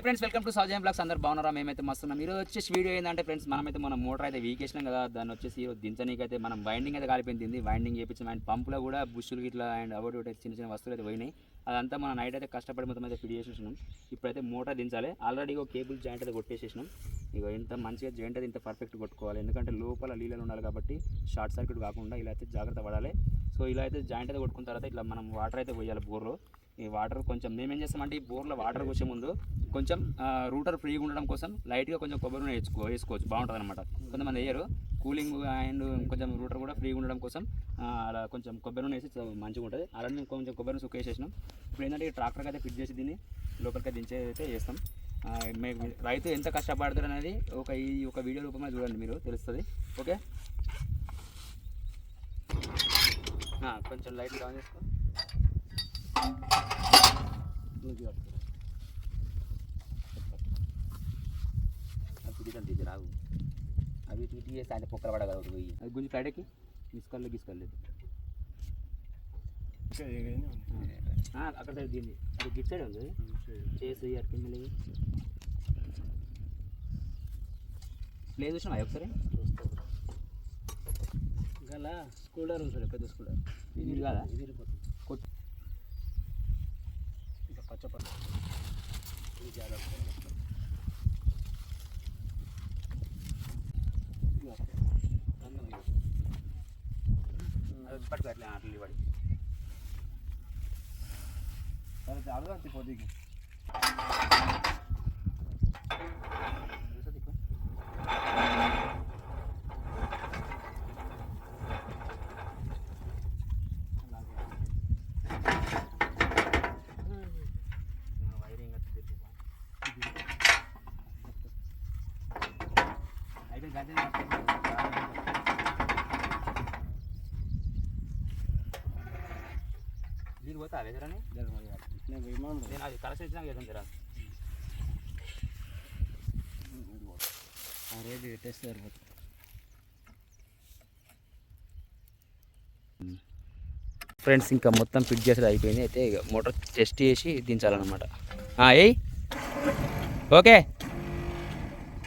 Hi friends welcome to Soujan blogs అందరు బాగున్నారా? మేమైతే మస్తున్నాం మీరు వచ్చేసి వీడియో ఏంటంటే ఫ్రెండ్స్ మనమైతే మన మోటార్ అయితే వీకేసినాం కదా. దాన్ని వచ్చేసి ఈరోజు దించనీకి అయితే మనం వైండింగ్ అయితే కాలిపోయింది. వైండింగ్ చేయించాం అండ్ పంపులో కూడా బుషులు ఇట్లా అండ్ అవటి ఒకటి చిన్న చిన్న వస్తువులు అయితే పోయినాయి. అదంతా మన నైట్ అయితే కష్టపడి మొత్తం అయితే ఫిట్ చేసేసినాం. ఇప్పుడైతే మోటార్ దించాలి. ఆల్రెడీ ఒక కేబుల్ జాయింట్ అయితే కొట్టేసేసినాం. ఇక ఇంత మంచిగా జాయింట్ అయితే ఇంత పర్ఫెక్ట్ కొట్టుకోవాలి. ఎందుకంటే లోపల నీళ్ళు ఉండాలి కాబట్టి షార్ట్ సర్క్యూట్ కాకుండా ఇలా అయితే జాగ్రత్త పడాలి. సో ఇలా అయితే జాయింట్ అయితే కొట్టుకున్న తర్వాత ఇట్లా మనం వాటర్ అయితే పోయాలి బోర్లో. ఈ వాటర్ కొంచెం మేము ఏం చేస్తామంటే ఈ బోర్లో వాటర్ వచ్చే ముందు కొంచెం రూటర్ ఫ్రీగా ఉండడం కోసం లైట్గా కొంచెం కొబ్బరి నూనె వేసుకో వేసుకోవచ్చు. బాగుంటుంది అనమాట కొంతమంది వేయరు. కూలింగ్ అండ్ కొంచెం రూటర్ కూడా ఫ్రీగా ఉండడం కోసం అలా కొంచెం కొబ్బరి నూనె వేసి మంచిగా ఉంటుంది. అలానే మేము కొంచెం కొబ్బరి నూనె సుక్క వేసేసినాం ఇప్పుడు ఏంటంటే ట్రాక్టర్కి అయితే ఫిట్ చేసి దీన్ని లోపలికి దించేది అయితే చేస్తాం రైతు ఎంత కష్టపడతాడు అనేది ఒక ఈ ఒక వీడియో రూపంలో చూడండి మీరు తెలుస్తుంది. ఓకే? కొంచెం లైట్ ఆన్ చేసుకో. అది తీసి రావు అవి ఇటు చేస్తే ఆయన పొక్కల పడగల ఒకటి పోయి అది గుంజి ఫ్రైడేకి మిస్కాల్లో గీసుకోలేదు అక్కడ సైడ్ దీన్ని అది గిట్ సైడ్ ఉంది చేసి అటు కింద ప్లే చూసినా ఒకసారి గల స్కూటర్ ఉంటుంది పెద్ద స్కూటర్ ఇది కాదా ఇది ఇంకా పచ్చపచ్చ ఇది జాగ్రత్త అది పట్టుకో అట్లా అట్లా పడి సరే చాలా పొద్దుకి వైరింగ్ అయిపోయింది పోతా నేను అది జరా టెస్ట్ సరిపోతుంది ఫ్రెండ్స్ ఇంకా మొత్తం ఫిట్ చేసేది అయిపోయింది. అయితే మోటార్ టెస్ట్ చేసి దించాలన్నమాట. ఏయ్. ఓకే.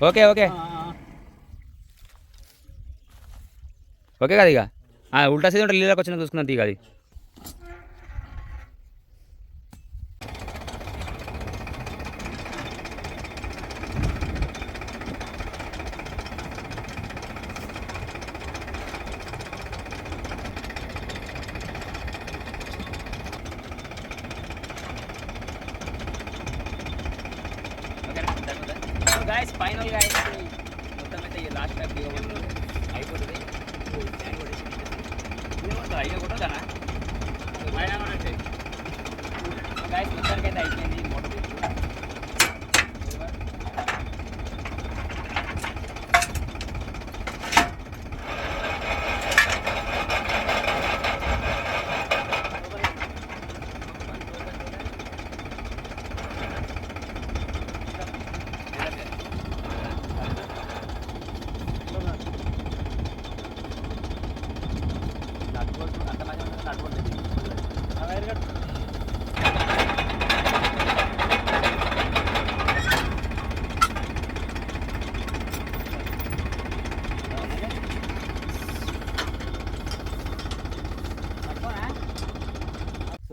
Okay okay. ఓకే కదా ఇక? ఆ, ఉల్టా సైడ్ ఉంటే నీళ్ళకి వచ్చిన చూసుకున్నాం తీగ అది. గాయస్ ఫైనల్గా అయితే మొత్తం అయితే ఈ లాస్ట్ టైం దిగబోతుంది అయిపోతుంది ఫ్యాన్ కొట్టేసి ఏమవుతుంది అయినా కూడా అయినా కొట్టండి అయితే అయిపోయింది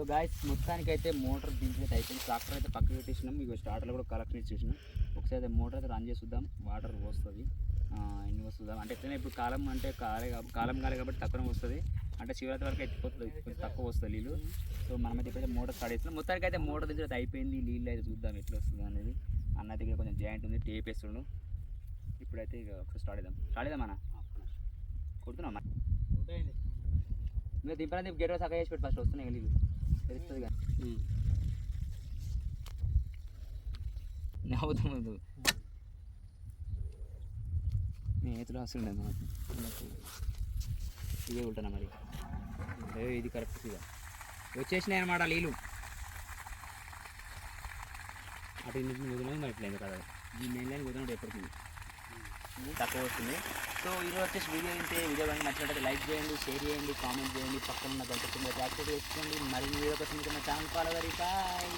సో గాయస్ మొత్తానికి అయితే మోటార్ దించేది అయిపోయింది. ట్రాక్టర్ అయితే పక్కన పెట్టేసినాం. ఇక స్టార్టర్లో కూడా కలెక్షన్ ఇచ్చేసినాం. ఒకసారి అయితే మోటార్ అయితే రన్ చేసి చూద్దాం వాటర్ వస్తుంది ఎన్ని వస్తుందా. అంటే ఎట్లయినా ఇప్పుడు కాలం అంటే కాలే కాలం కాలే కాబట్టి తక్కువ వస్తుంది. అంటే శివరాత్రి వరకు ఎత్తిపోతుంది. కొంచెం తక్కువ వస్తుంది నీళ్ళు. సో మనమైతే ఇప్పుడైతే మోటార్ స్టార్ట్ చేస్తున్నాం. మొత్తానికి అయితే మోటార్ దించడం అయితే అయిపోయింది. నీళ్ళు అయితే చూద్దాం ఎట్లా వస్తుంది అనేది. అన్న దగ్గర కొంచెం జాయింట్ ఉంది. టేప్ వేస్తుండు. ఇప్పుడైతే ఇక ఒకసారి స్టార్ట్ చేద్దాం. స్టార్ట్ చేద్దాం అన్న? కొడుతున్నాం మీరు? దింపడానికి గేట్ సగం చేసి పెట్టి. ఫస్ట్ వస్తున్నాయి నీళ్ళు. తెలుస్తుంది కానీ. నవ్వుతుంది నేను చేతిలో వస్తుండే మనకు ఇదే ఉంటానా మరి? ఇది కరెక్ట్ ఇక వచ్చేసినాయి అనమాట నీళ్ళు అటు ఇంటికి కుదిరినది మరి ఇట్లా కదా. ఈ మెయిన్ లైన్ కుదిరినట్టు ఎప్పటికీ. తక్కువ వస్తుంది. సో ఈరోజు వచ్చేసి వీడియో అయితే వీడియో కానీ నచ్చినట్లయితే లైక్ చేయండి షేర్ చేయండి కామెంట్ చేయండి పక్కన ఉన్న గంట కింద యాక్టివేట్ చేసుకోండి. మరిన్ని వీడియో కోసం ఇంకా ఛానల్ ఫాలో గారి బాయ్.